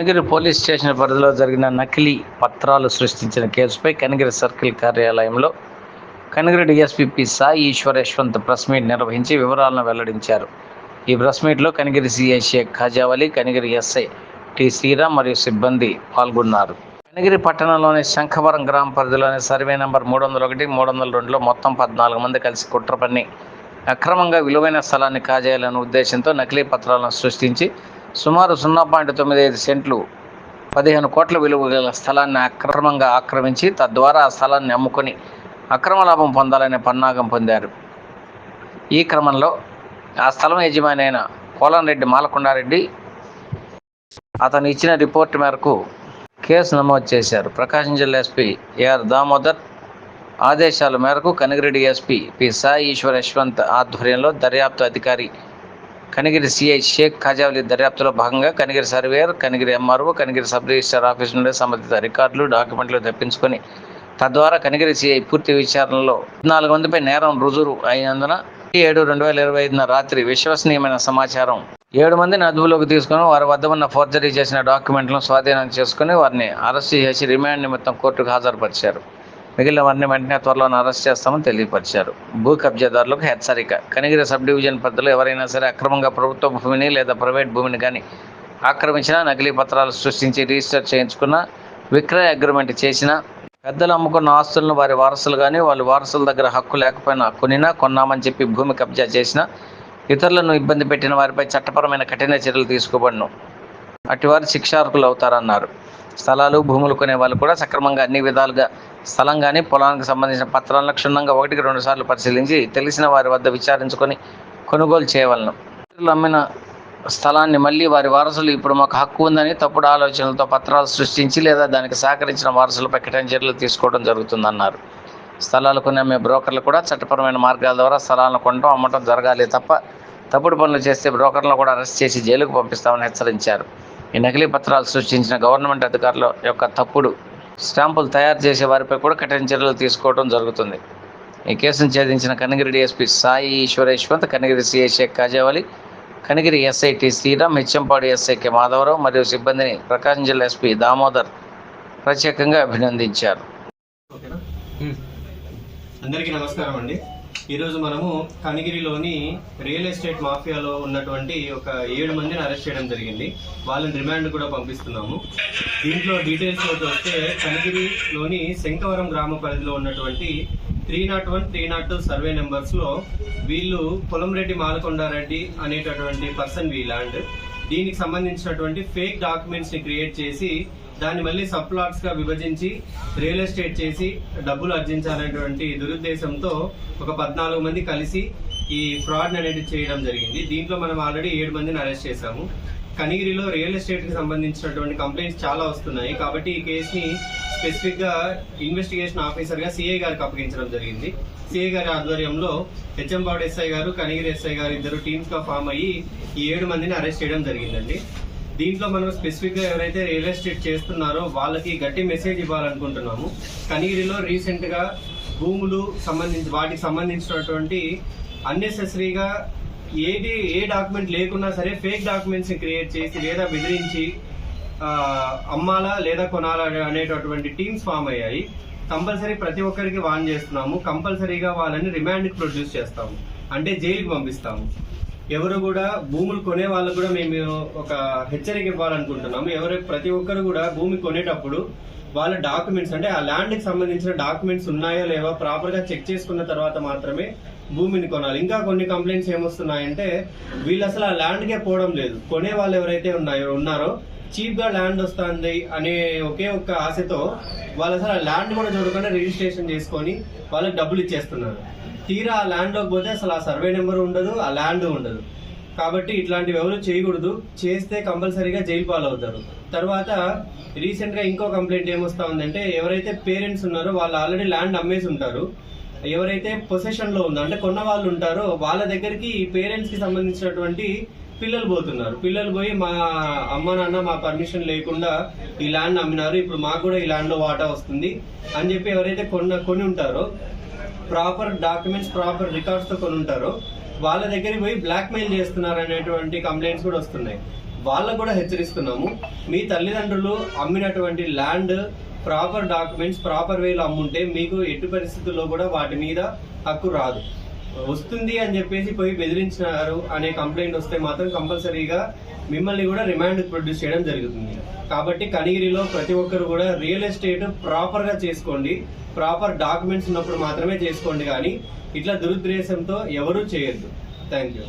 Kanigiri police station పరిధిలో జరిగిన నకిలీ పత్రాలు సృష్టించిన కేసుపై కనిగిరి సర్కిల్ కార్యాలయంలో Kanigiri DSP P Sai Eshwar Yashwanth press meet నిర్వహించి వివరాలను వెల్లడించారు. ఈ ప్రెస్ మీట్లో Kanigiri CI Sheikh Khajavali Kanigiri SI T Sriram మరియు సిబ్బంది పాల్గొన్నారు. కనిగిరి పట్టణంలోని శంఖవరం గ్రామ పరిధిలోని సర్వే నెంబర్ మూడు వందల ఒకటి మూడు వందల రెండులో మొత్తం పద్నాలుగు మంది కలిసి కుట్ర పన్ని అక్రమంగా విలువైన స్థలాన్ని కాజేయాలనే ఉద్దేశంతో నకిలీ పత్రాలను సృష్టించి సుమారు సున్నా పాయింట్ తొమ్మిది ఐదు సెంట్లు పదిహేను కోట్ల విలువ గల స్థలాన్ని అక్రమంగా ఆక్రమించి తద్వారా ఆ స్థలాన్ని అమ్ముకొని అక్రమ లాభం పొందాలనే పన్నాగం పొందారు. ఈ క్రమంలో ఆ స్థలం యజమాని అయిన కోలంరెడ్డి మాలకొండారెడ్డి అతను ఇచ్చిన రిపోర్ట్ మేరకు కేసు నమోదు చేశారు. ప్రకాశం జిల్లా ఎస్పీ ఏఆర్ దామోదర్ ఆదేశాల మేరకు కనిగిరెడ్డి ఎస్పీ పి సాయి ఈశ్వర్ యశ్వంత్ ఆధ్వర్యంలో దర్యాప్తు అధికారి కనిగిరి సిఐ షేక్ ఖాజావలి దర్యాప్తులో భాగంగా Kanigiri surveyor Kanigiri MRO Kanigiri sub register office నుండి సంబంధిత రికార్డులు డాక్యుమెంట్లు తెప్పించుకొని తద్వారా కనిగిరి సిఐ పూర్తి విచారణలో నాలుగు మందిపై నేరం రుజువు అయినందున ఏడు రెండు వేల ఇరవై ఐదున రాత్రి విశ్వసనీయమైన సమాచారం. ఏడు మందిని అదుపులోకి తీసుకుని వారి వద్ద ఉన్న ఫోర్జరీ చేసిన డాక్యుమెంట్లను స్వాధీనం చేసుకుని వారిని అరెస్ట్ చేసి రిమాండ్ నిమిత్తం కోర్టుకు హాజరుపరిచారు. మిగిలిన వారిని వెంటనే త్వరలో అరెస్ట్ చేస్తామని తెలియపరిచారు. భూ కబ్జాదారులకు హెచ్చరిక. కనిగిరి సబ్ డివిజన్ పరిధిలో ఎవరైనా సరే అక్రమంగా ప్రభుత్వ భూమిని లేదా ప్రైవేట్ భూమిని కానీ ఆక్రమించిన నకిలీ పత్రాలు సృష్టించి రిజిస్టర్ చేయించుకున్న విక్రయ అగ్రిమెంట్ చేసిన పెద్దలు అమ్ముకున్న ఆస్తులను వారి వారసులు కానీ వాళ్ళ వారసుల దగ్గర హక్కు లేకపోయినా కొనినా కొన్నామని చెప్పి భూమి కబ్జా చేసిన ఇతరులను ఇబ్బంది పెట్టిన వారిపై చట్టపరమైన కఠిన చర్యలు తీసుకోబడను. అటివారు శిక్షార్హులు అవుతారన్నారు స్థలాలు భూములు కొనే వాళ్ళు కూడా సక్రమంగా అన్ని విధాలుగా స్థలం కానీ పొలానికి సంబంధించిన పత్రాలను క్షుణ్ణంగా ఒకటికి రెండు సార్లు పరిశీలించి తెలిసిన వారి వద్ద విచారించుకొని కొనుగోలు చేయవలను. అమ్మిన స్థలాన్ని మళ్ళీ వారి వారసులు ఇప్పుడు మాకు హక్కు ఉందని తప్పుడు ఆలోచనలతో పత్రాలు సృష్టించి లేదా దానికి సహకరించిన వారసులపై కఠిన చర్యలు తీసుకోవడం జరుగుతుందన్నారు. స్థలాలు కొనే అమ్మే బ్రోకర్లు కూడా చట్టపరమైన మార్గాల ద్వారా స్థలాలను కొనడం అమ్మటం జరగాలి తప్ప తప్పుడు పనులు చేస్తే బ్రోకర్లను కూడా అరెస్ట్ చేసి జైలుకు పంపిస్తామని హెచ్చరించారు. ఈ నకిలీ పత్రాలు సృష్టించిన గవర్నమెంట్ అధికారుల యొక్క తప్పుడు స్టాంపులు తయారు చేసే వారిపై కూడా కఠిన చర్యలు తీసుకోవడం జరుగుతుంది. ఈ కేసును ఛేదించిన Kanagiri DSP Sai ఈశ్వరేశ్వంత్ Kanigiri CI Sheikh Kajavali SIT SI Sriram Hechampadu SI K Madhavarao మరియు సిబ్బందిని ప్రకాశం జిల్లా ఎస్పీ దామోదర్ ప్రత్యేకంగా అభినందించారు. అందరికీ నమస్కారం అండి. ఈరోజు మనము కనిగిరిలోని రియల్ ఎస్టేట్ మాఫియాలో ఉన్నటువంటి ఒక ఏడు మందిని అరెస్ట్ చేయడం జరిగింది. వాళ్ళని రిమాండ్ కూడా పంపిస్తున్నాము. దీంట్లో డీటెయిల్స్ వస్తే కనిగిరిలోని శంకవరం గ్రామ పరిధిలో ఉన్నటువంటి three not one three not two survey నెంబర్స్లో వీళ్ళు పొలంరెడ్డి మాలకొండారెడ్డి అనేటటువంటి పర్సన్ వీ ల్యాండ్ దీనికి సంబంధించినటువంటి ఫేక్ డాక్యుమెంట్స్ని క్రియేట్ చేసి దాన్ని మళ్ళీ సబ్ ప్లాట్స్గా విభజించి రియల్ ఎస్టేట్ చేసి డబ్బులు ఆర్జించాలనేటువంటి దురుద్దేశంతో ఒక పద్నాలుగు మంది కలిసి ఈ ఫ్రాడ్ అనేది చేయడం జరిగింది. దీంట్లో మనం ఆల్రెడీ ఏడు మందిని అరెస్ట్ చేశాము. కనిగిరిలో రియల్ ఎస్టేట్కి సంబంధించినటువంటి కంప్లైంట్స్ చాలా వస్తున్నాయి. కాబట్టి ఈ కేసుని స్పెసిఫిక్గా ఇన్వెస్టిగేషన్ ఆఫీసర్గా సిఐ గారికి అప్పగించడం జరిగింది. సిఐ గారి ఆధ్వర్యంలో హెచ్ఎంబాడ్ ఎస్ఐ గారు కనిగిరి ఎస్ఐ గారు ఇద్దరు టీమ్స్గా ఫామ్ అయ్యి ఈ ఏడు మందిని అరెస్ట్ చేయడం జరిగిందండి. దీంట్లో మనం స్పెసిఫిక్గా ఎవరైతే రియల్ ఎస్టేట్ చేస్తున్నారో వాళ్ళకి గట్టి మెసేజ్ ఇవ్వాలనుకుంటున్నాము. కనిగిరిలో రీసెంట్గా భూములు సంబంధించి వాటికి సంబంధించినటువంటి అన్నెసెసరీగా ఏది ఏ డాక్యుమెంట్ లేకున్నా సరే ఫేక్ డాక్యుమెంట్స్ క్రియేట్ చేసి లేదా బెదిరించి అమ్మాలా లేదా కొనాలా అనేటటువంటి టీమ్స్ ఫామ్ అయ్యాయి. కంపల్సరీ ప్రతి ఒక్కరికి వాన్ చేస్తున్నాము. కంపల్సరీగా వాళ్ళని రిమాండ్కి ప్రొడ్యూస్ చేస్తాము. అంటే జైలుకి పంపిస్తాము. ఎవరు కూడా భూములు కొనే వాళ్ళకు కూడా మేము ఒక హెచ్చరిక ఇవ్వాలనుకుంటున్నాము. ఎవరు ప్రతి ఒక్కరు కూడా భూమి కొనేటప్పుడు వాళ్ళ డాక్యుమెంట్స్ అంటే ఆ ల్యాండ్కి సంబంధించిన డాక్యుమెంట్స్ ఉన్నాయో లేవో ప్రాపర్గా చెక్ చేసుకున్న తర్వాత మాత్రమే భూమిని కొనాలి. ఇంకా కొన్ని కంప్లైంట్స్ ఏమొస్తున్నాయంటే వీళ్ళు అసలు ఆ ల్యాండ్ కే పోవడం లేదు. కొనే వాళ్ళు ఎవరైతే ఉన్నాయో ఉన్నారో చీప్గా ల్యాండ్ వస్తుంది అనే ఒకే ఒక్క ఆశతో వాళ్ళు అసలు ఆ ల్యాండ్ కూడా చూడకుండా రిజిస్ట్రేషన్ చేసుకొని వాళ్ళకి డబ్బులు ఇచ్చేస్తున్నారు. తీరా ఆ ల్యాండ్లోకి పోతే అసలు ఆ సర్వే నెంబర్ ఉండదు ఆ ల్యాండ్ ఉండదు. కాబట్టి ఇట్లాంటివి ఎవరు చేయకూడదు. చేస్తే కంపల్సరీగా జైలు పాలవుతారు. తర్వాత రీసెంట్గా ఇంకో కంప్లైంట్ ఏమొస్తా ఉందంటే ఎవరైతే పేరెంట్స్ ఉన్నారో వాళ్ళు ఆల్రెడీ ల్యాండ్ అమ్మేసి ఉంటారు. ఎవరైతే పొసెషన్లో ఉందో అంటే కొన్న వాళ్ళు ఉంటారో వాళ్ళ దగ్గరికి ఈ పేరెంట్స్కి సంబంధించినటువంటి పిల్లలు పోతున్నారు. పిల్లలు పోయి మా అమ్మ నాన్న మా పర్మిషన్ లేకుండా ఈ ల్యాండ్ అమ్మినారు. ఇప్పుడు మాకు కూడా ఈ ల్యాండ్లో వాటా వస్తుంది అని చెప్పి ఎవరైతే కొన్న కొని ఉంటారో ప్రాపర్ డాక్యుమెంట్స్ ప్రాపర్ రికార్డ్స్తో కొని ఉంటారో వాళ్ళ దగ్గరికి పోయి బ్లాక్మెయిల్ చేస్తున్నారు అనేటువంటి కంప్లైంట్స్ కూడా వస్తున్నాయి. వాళ్ళకు కూడా హెచ్చరిస్తున్నాము. మీ తల్లిదండ్రులు అమ్మినటువంటి ల్యాండ్ ప్రాపర్ డాక్యుమెంట్స్ ప్రాపర్ వేలో అమ్ముంటే మీకు ఎట్టి పరిస్థితుల్లో కూడా వాటి మీద హక్కు రాదు. వస్తుంది అని చెప్పేసి పోయి బెదిరించినారు అనే కంప్లైంట్ వస్తే మాత్రం కంపల్సరీగా మిమ్మల్ని కూడా రిమాండ్ ప్రొడ్యూస్ చేయడం జరుగుతుంది. కాబట్టి కనిగిరిలో ప్రతి ఒక్కరు కూడా రియల్ ఎస్టేట్ ప్రాపర్గా చేసుకోండి. ప్రాపర్ డాక్యుమెంట్స్ ఉన్నప్పుడు మాత్రమే చేసుకోండి కానీ ఇట్లా దురుద్దేశంతో ఎవరూ చేయొద్దు. Thank you